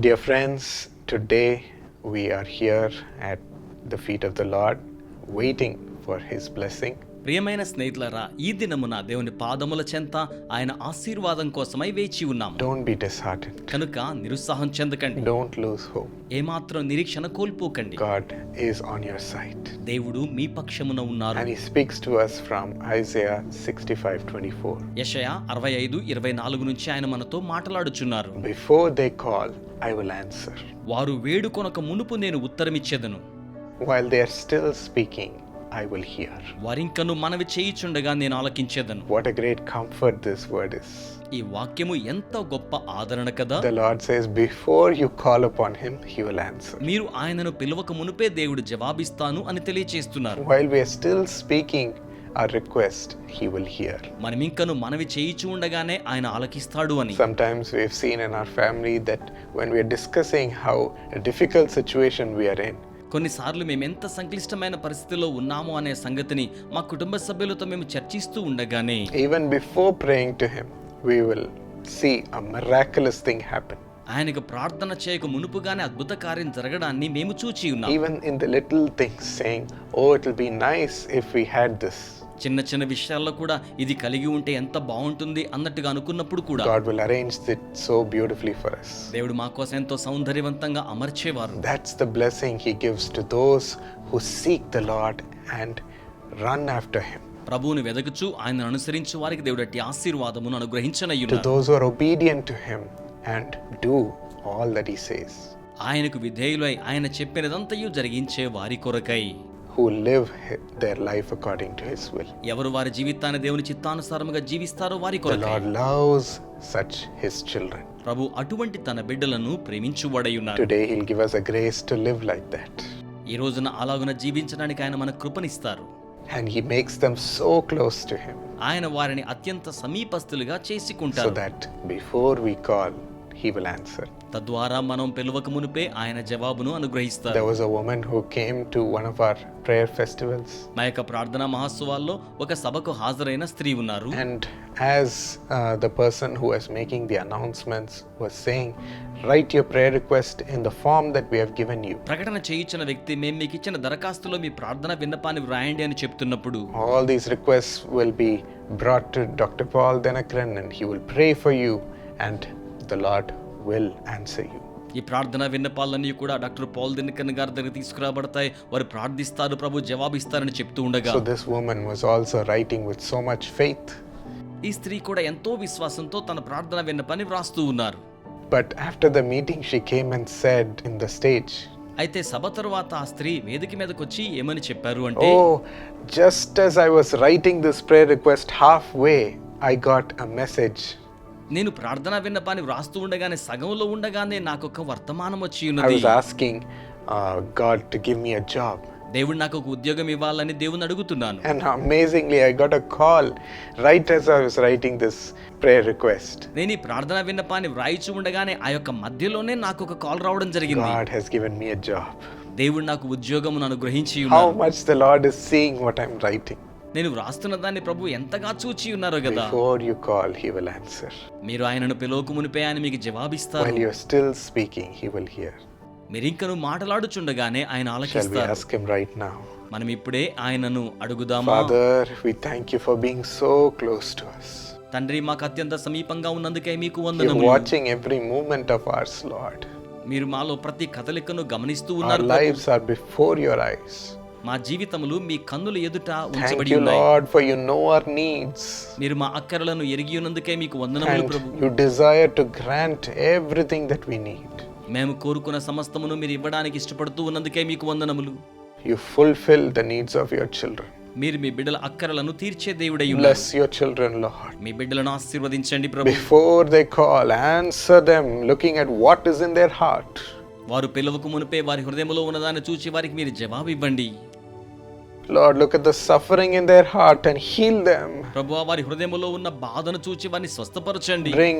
Dear friends, today we are here at the feet of the Lord, waiting for His blessing. ప్రియమైన స్నేహితులరా ఈ దినమున దేవుని పాదముల చెంత ఆయన ఆశీర్వాదం కోసమై వేచి ఉన్నాం Don't be disheartened. కనుక నిరుత్సాహం చెందకండి Don't lose hope. ఏమాత్రం నిరీక్షణ కోల్పోకండి God is on your side. దేవుడు మీ పక్షమున ఉన్నారు And He speaks to us from Isaiah 65 24. Yeshaya అరవై ఐదు ఇరవై నాలుగు నుంచి ఆయన మనతో మాట్లాడుచున్నారు Before they call, I will answer. వారు వేడుకొనక మునుపు నేను ఉత్తరమిచ్చేదను While they are still speaking, I will hear. వారింకను మనవి చేయిచుండగా నేను ఆలకించేదను What a great comfort this word is. ఈ వాక్యము ఎంత గొప్ప ఆదరణ కదా The Lord says, Before you call upon Him, He will answer. మీరు ఆయనను పిలవక మునుపే దేవుడు జవాబిస్తాను అని తెలియచేస్తున్నారు While we are still speaking our request, He will hear. మనం ఇంకను మనవి చేయిచు ఉండగానే ఆయన ఆలకిస్తాడు అని Sometimes we've seen in our family that when we are discussing how a difficult situation we are in, కొన్నిసార్లు మేము ఎంత సంక్లిష్టమైన పరిస్థితిలో ఉన్నాము అనే సంగతిని మా కుటుంబ సభ్యులతో మేము చర్చిస్తూ ఉండగానే even before praying to him we will see a miraculous thing happen ఆయనకు ప్రార్థన చేయక మునుపుగానే అద్భుత కార్యం జరగడాన్ని మేము చూచి ఉన్నాం. Even in the little things saying oh it will be nice if we had this చిన్న చిన్న విషయాల్లో కూడా ఇది కలిగి ఉంటే ఎంత బాగుంటుంది అన్నట్టుగా అనుకున్నప్పుడు కూడా arrange it so beautifully for దేవుడు మా కోసం ఎంతో సౌందర్యవంతంగా అమర్చేవారు. That's the blessing he gives to those who seek the lord and run after him ప్రభువుని వెదకుచు ఆయన అనుసరించు వారికి దేవుడు అట్టి ఆశీర్వాదమును అనుగ్రహించిన to those to him and do all that he says ఆయనకు విధేయులై ఆయన చెప్పినదంతయు జరిగించే వారి కొరకై. Who live their life according to his will ఎవరు వారి జీవితాన్ని దేవుని చిత్తానుసారముగా జీవిస్తారో వారి కొరకు. లవ్స్ సచ్ హిస్ చిల్డ్రన్ ప్రభు అటువంటి తన బిడ్డలను ప్రేమించువాడై ఉన్నాడు today he'll give us a grace to live like that. ఈ రోజున అలాగున జీవించడానికి ఆయన మన కృపనిస్తారు. And he makes them so to him ఆయన వారిని అత్యంత సమీపస్తులుగా చేసుకుంటారు. That before we call He will answer. తద్వారా మనం పిలువక మునిపే ఆయన జవాబును అనుగ్రహిస్తారు There was a woman who came to one of our prayer festivals. మా యొక్క ప్రార్థనా మహోత్సవాల్లో ఒక సభకు హాజరైన స్త్రీ ఉన్నారు And as uh, the person who was making the announcements was saying, write your prayer request in the form that we have given you. ప్రకటన చేయించిన వ్యక్తి మేము మీకు ఇచ్చిన దరఖాస్తులో మీ ప్రార్థన విన్నపాన్ని వ్రాయండి అని చెప్తున్నప్పుడు All these requests will be brought to Dr. Paul Denakran and he will pray for you and the lord will answer you ఈ ప్రార్థన విన్నపాలన్నీ కూడా డాక్టర్ పాల్ దినకన్ గారి దగ్గర తీసుకురాబడతాయి. వారు ప్రార్థిస్తారు ప్రభు జవాబిస్తారని చెప్తూ ఉండగా. This woman was also writing with so much faith ఈ స్త్రీ కూడా ఎంతో విశ్వాసంతో తన ప్రార్థన విన్నపాన్ని వ్రాస్తూ ఉన్నారు. But after the meeting she came and said in the stage అయితే సభ తర్వాత ఆ స్త్రీ వేదిక మీదకి వచ్చి ఏమని చెప్పారు అంటే ఓ just as I was writing this prayer request half way I got a message నేను ప్రార్థన విన్నపాన్ని వ్రాస్తూ ఉండగానే సగంలో ఉండగానే నాకు ఒక వర్తమానం వచ్చి I ఉన్నది was asking uh, God to give me a job. దేవుడు నాకు ఒక ఉద్యోగం ఇవ్వాలని దేవుని అడుగుతున్నాను And amazingly, I got a call right as I was writing this prayer request. నేను ఈ ప్రార్థన విన్నపాన్ని వ్రాయిచు ఉండగానే ఆ యొక్క మధ్యలోనే నాకు ఒక కాల్ రావడం జరిగింది God has given me a job. దేవుడు నాకు ఉద్యోగమును అనుగ్రహించి How ఉన్నారు much the Lord is seeing what I'm writing. నేను వ్రాస్తున్న దాన్ని ప్రభు ఎంతగా చూచి ఉన్నారో కదా. For you call he will answer మీరు ఆయనను పిలోకు మునిపే అని మీకు జవాబిస్తారు. While you still speaking he will hear మీరు ఇంకను మాట్లాడుచుండగానే ఆయన ఆలకిస్తారు. షల్ రైట్ నౌ మనం ఇప్పుడే ఆయనను అడుగుదాము? Father we thank you for being so close to us. తండ్రి మాకు అత్యంత సమీపంగా ఉన్నందుకే మీకు వందనములు. Watching every moment of ours lord మీరు మాలో ప్రతి కదలికను గమనిస్తూ ఉన్నారు lives are before your eyes మా జీవితములు మీ కన్నుల ఎదుట ఉంచబడి ఉన్నాయి. ఫర్ యు నో నీడ్స్ మీరు మా అక్కరలను ఎరిగి ఉన్నందుకే మీకు వందనములు ప్రభు. You desire to grant everything that we need మేము కోరుకున్న సమస్తమును మీరు ఇవ్వడానికి ఇష్టపడుతూ ఉన్నందుకే మీకు వందనములు. You fulfil the needs of your children మీరు మీ బిడ్డల అక్కరలను తీర్చే you bless your children lord మీ బిడ్డలను ఆశీర్వదించండి ప్రభు. Before they call answer them looking at what is in their heart వారు పిలువకు మునిపే వారి హృదయంలో ఉన్నదాన్ని చూచి వారికి మీరు జవాబు ఇవ్వండి Lord, look at the suffering in their heart and heal them. ప్రభు వారి హృదయంలో ఉన్న బాధను చూచి వారిని స్వస్థపరచండి Bring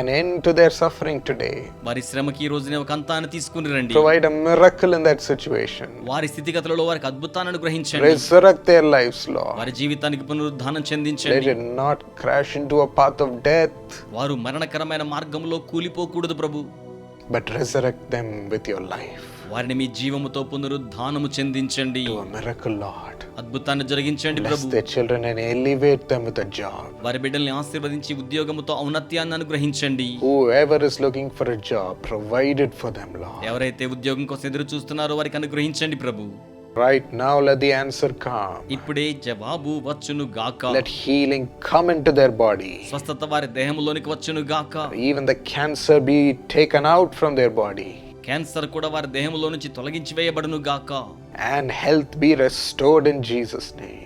an end to their suffering today. వారి శ్రమకి ఈ రోజునే ఒక అంతాన్ని తీసుకుని రండి Provide a miracle in that situation. వారి స్థితిగతులలో వారికి అద్భుతాన్ని అనుగ్రహించండి Resurrect their lives, Lord. వారి జీవితానికి పునరుద్ధానం Let చెందించండి it not crash into a path of death. వారు మరణకరమైన మార్గంలో కూలిపోకూడదు ప్రభు but resurrect them with your life. వారిని మీ జీవముతో పునరుద్ధానము చెందించండి. అద్భుతాన్ని జరిగించండి ప్రభు children and elevate them with a job. వారి బిడ్డల్ని ఆశీర్వదించి ఉద్యోగముతో ఔన్నత్యాన్ని అనుగ్రహించండి Whoever is looking for a job, provide it for them, Lord. ఎవరైతే ఉద్యోగం కోసం ఎదురు చూస్తున్నారో వారికి అనుగ్రహించండి ప్రభు Right now, let the answer come. ఇప్పుడే జవాబు వచ్చును గాక Let healing come into their body. స్వస్థత వారి దేహంలోనికి వచ్చును గాక Even the cancer be taken out from their body. Cancer కూడా వారి దేహంలో నుంచి తొలగించి వేయబడును గాక And health be restored in Jesus' name.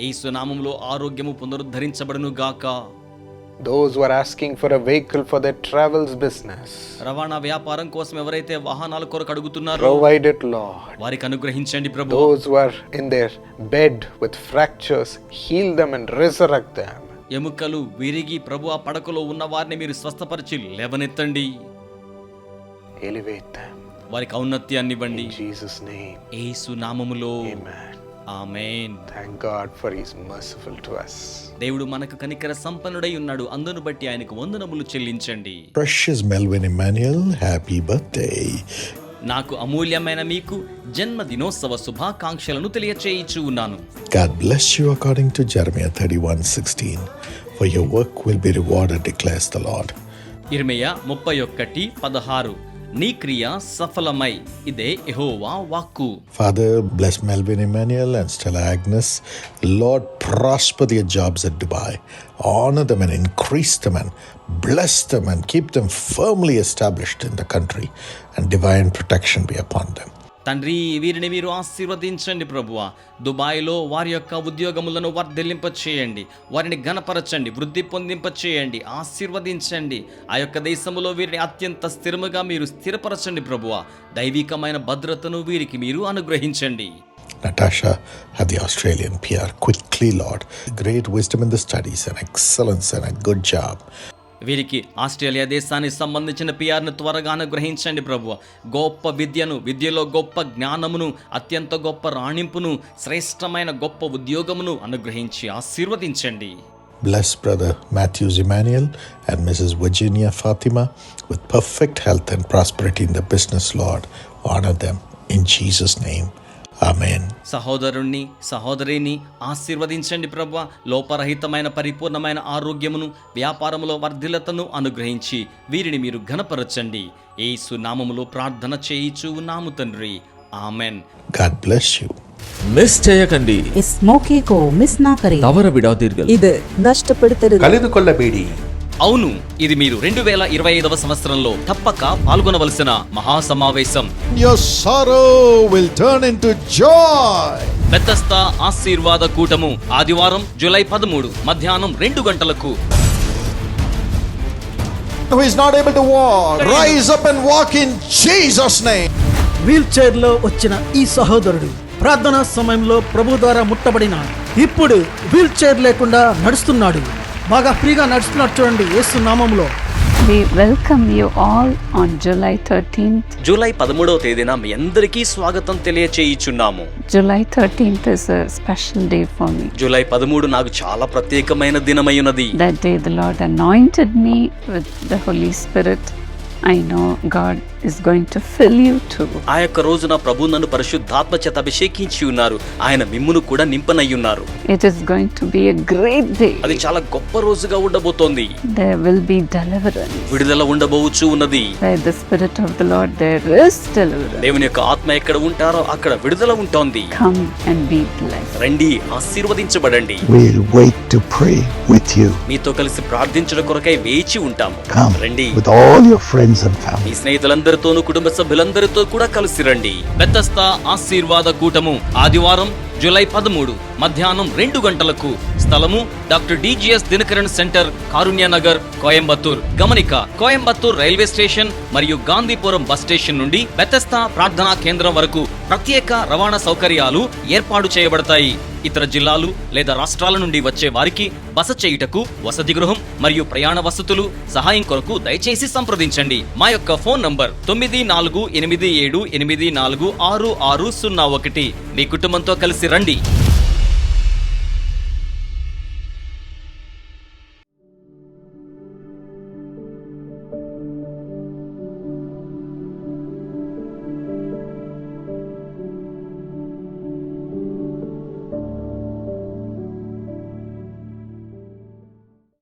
ఈ సునామంలో ఆరోగ్యము పునరుద్ధరించబడును గాక Those who are asking for a vehicle for their travels business, రవాణా వ్యాపారం కోసం ఎవరైతే వాహనాల కొరకు అడుగుతున్నారో provide it, Lord. వారికి అనుగ్రహించండి ప్రభు Those who are in their bed with fractures, heal them and resurrect them. ఎముకలు విరిగి ప్రభు ఆ పడకలో ఉన్న వారిని మీరు స్వస్థపరిచి లేవనెత్తండి ఎలివేతే వారికి ఔన్నత్యాన్ని ఇవ్వండి. జీసస్ నేమ్ యేసు నామములో. Amen. Amen thank God for his merciful to us. దేవుడు మనకు కనికర సంపన్నుడై ఉన్నాడు. అందును బట్టి ఆయనకు వందనములు చెల్లించండి. Precious Melvin Immanuel happy birthday నాకు అమూల్యమైన మీకు జన్మ దినోత్సవ శుభాకాంక్షలను తెలియచేయించు ఉన్నాను. God bless you according to Jeremiah 31:16 for your work will be rewarded declares the lord ఇర్మియా 31:16 నీ క్రియ సఫలమై ఇదే యెహోవా వాక్కు Father, bless Melvin Emmanuel and Stella Agnes. Lord, prosper their jobs at Dubai. Honor them and increase them and bless them and keep them firmly established in the country, and divine protection be upon them. తండ్రి వీరిని మీరు ఆశీర్వదించండి ప్రభువ. దుబాయ్లో వారి యొక్క ఉద్యోగములను వర్ధిల్లింప చేయండి వారిని గణపరచండి వృద్ధి పొందింప చేయండి ఆశీర్వదించండి. ఆ యొక్క దేశంలో వీరిని అత్యంత స్థిరముగా మీరు స్థిరపరచండి ప్రభువ. దైవికమైన భద్రతను వీరికి మీరు అనుగ్రహించండి. Natasha had the Australian PR quickly, Lord. Great wisdom in the studies and excellence and a good job. వీరికి ఆస్ట్రేలియా దేశానికి సంబంధించిన పిఆర్ను త్వరగా అనుగ్రహించండి ప్రభు గొప్ప విద్యను విద్యలో గొప్ప జ్ఞానమును అత్యంత గొప్ప రాణింపును శ్రేష్టమైన గొప్ప ఉద్యోగమును అనుగ్రహించి ఆశీర్వదించండి Bless Brother Matthews Emmanuel and Mrs. Virginia Fatima with perfect health and prosperity in the business, Lord. Honor them in Jesus' name. సహోదరుణ్ణి సహోదరిని ఆశీర్వదించండి ప్రభు లోపరహితమైన పరిపూర్ణమైన ఆరోగ్యమును వ్యాపారంలో వర్ధిలతను అనుగ్రహించి వీరిని మీరు ఘనపరచండి. ఏ సునామములు ప్రార్థన చేయిచు నాము తండ్రి. ఆమెన్. మిస్ చేయకండి. ఇస్ కో మిస్ నా కరే తవర దీర్ఘ ఇది నష్టపెడతరు కలిదు కొల్ల బీడి. అవును ఇది మీరు రెండు వేల ఇరవై ఐదవ సంవత్సరంలో తప్పక పాల్గొనవలసిన మహాసమావేశం Your sorrow will turn into joy. బెత్తస్త ఆశీర్వాద కూటము ఆదివారం జూలై పదమూడు మధ్యాహ్నం రెండు గంటలకు Who is not able to walk, rise up and walk in Jesus' name. వీల్ చైర్లో వచ్చిన ఈ సహోదరుడు ప్రార్థనా సమయంలో ప్రభు ద్వారా ముట్టబడిన ఇప్పుడు వీల్ చైర్ లేకుండా నడుస్తున్నాడు బాగా ఫ్రీగా నడుస్తున్నాడు చూడండి యేసు నామంలో We welcome you all on July 13th. July పదమూడవ తేదీన మీ అందరికీ స్వాగతం తెలియచేయిచున్నాము July 13th is a special day for me. July పదమూడు నాకు చాలా ప్రత్యేకమైన దినమైనది That day, the Lord anointed me with the Holy Spirit. I know God is going to fill you too. ఆ యొక్క రోజున ప్రభు నన్ను పరిశుద్ధాత్మ చేత అభిషేకించి ఉన్నారు ఆయన మిమ్మును కూడా నింపనయ్యున్నారు It is going to be a great day. అది చాలా గొప్ప రోజుగా ఉండబోతోంది There will be deliverance. విడుదల ఉండబోవచ్చు ఉన్నది Where the Spirit of the Lord, there is deliverance. దేవుని యొక్క ఆత్మ ఎక్కడ ఉంటారో అక్కడ విడుదల ఉంటోంది Come and be blessed. రండి ఆశీర్వదించబడండి We'll wait to pray with you. మీతో కలిసి ప్రార్థించడం కొరకై వేచి ఉంటాము Come రండి with all your friends and family. మీ స్నేహితులందరితోనూ కుటుంబ సభ్యులందరితో కూడా కలిసి రండి. పెద్దస్థ ఆశీర్వాద కూటము ఆదివారం జూలై పదమూడు మధ్యాహ్నం రెండు గంటలకు స్థలము doctor DGS Dhinakaran centre Karunyanagar Coimbatore. గమనిక కోయంబత్తూర్ రైల్వే స్టేషన్ మరియు గాంధీపురం బస్ స్టేషన్ నుండి బెత్తస్త ప్రార్థనా కేంద్రం వరకు ప్రత్యేక రవాణా సౌకర్యాలు ఏర్పాటు చేయబడతాయి. ఇతర జిల్లాలు లేదా రాష్ట్రాల నుండి వచ్చే వారికి బస చేయుటకు వసతి గృహం మరియు ప్రయాణ వసతులు సహాయం కొరకు దయచేసి సంప్రదించండి. మా యొక్క ఫోన్ నంబర్ తొమ్మిది నాలుగు ఎనిమిది ఏడు ఎనిమిది నాలుగు ఆరు ఆరు సున్నా ఒకటి. మీ కుటుంబంతో కలిసి రండి.